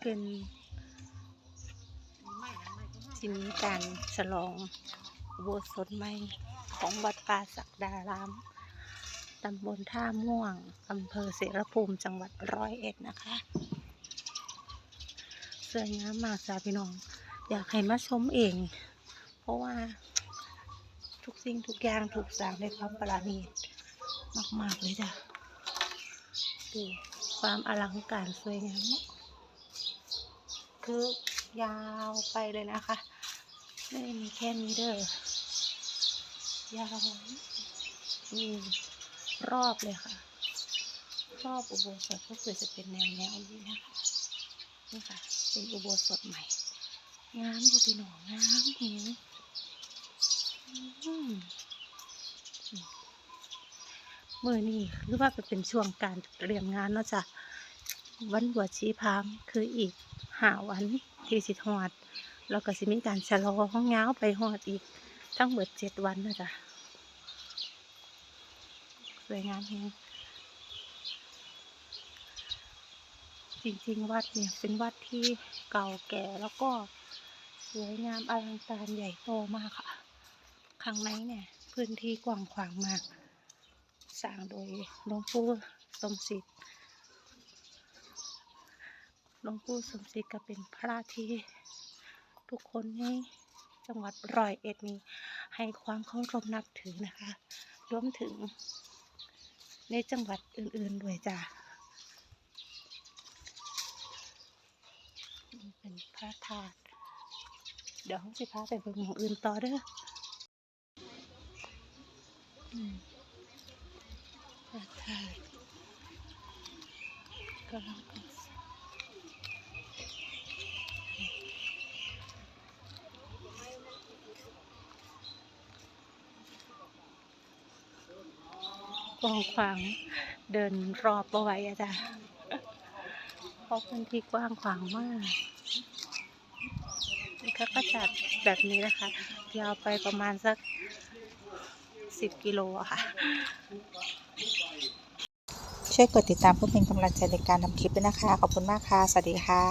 เป็นที่มีการฉลองโบสถใหม่ของวัดป่าศักดาราม ตำบลท่าม่วง อำเภอเสรภูมิ จังหวัดร้อยเอ็ดนะคะสวยงามมากจ้าพี่น้อง อยากให้มาชมเอง เพราะว่าทุกสิ่งทุกอย่างถูกสร้างในความประณีตมาก ๆ เลยจ้ะดูความอลังการสวยงามเนอะ คือยาวไปเลยนะคะไม่ได้มีแค่นี้เด้อยาวนี่รอบเลยค่ะ รอบอุโบสถก็คือจะเป็นแนวแนวนี้นะคะนี่ค่ะ เป็นอุโบสถใหม่งามดูพี่น้องงามเห็นอืมมือนี่คือว่าเป็นช่วงการเตรียมงานเนาะจ้ะวันบวชชีพามคืออีก หาวันที่สิทอด แล้วก็สิมีการชะลอห้องเงาไปหอดอีก ทั้งหมดเจ็ดวันนะจ๊ะสวยงามแฮงจริงๆ วัดเนี่ยเป็นวัดที่เก่าแก่แล้วก็สวยงามอลังการใหญ่โตมากค่ะ ข้างในเนี่ยพื้นที่กว้างขวางมาก สร้างโดยหลวงปู่สมศิษย์ หลวงปู่สมศิษย์ก็เป็นพระที่ทุกคนในจังหวัดร้อยเอ็ดนี้ให้ความเคารพนับถือนะคะ รวมถึงในจังหวัดอื่นๆด้วยจ้ะเป็นพระธาตุเดี๋ยวสิพาไปเบิ่งหมู่อื่นต่อเด้อพระธาตุกำลัง กองกว้างขวางเดินรอบเอาไว้อะจ้ะเพราะพื้นที่กว้างขวางมากนี่เขาก็จัดแบบนี้นะคะ ยาวไปประมาณสักสิบกิโลอะค่ะ ช่วยกดติดตามเพื่อเป็นกำลังใจในการทำคลิปด้วยนะคะ ขอบคุณมากค่ะ สวัสดีค่ะ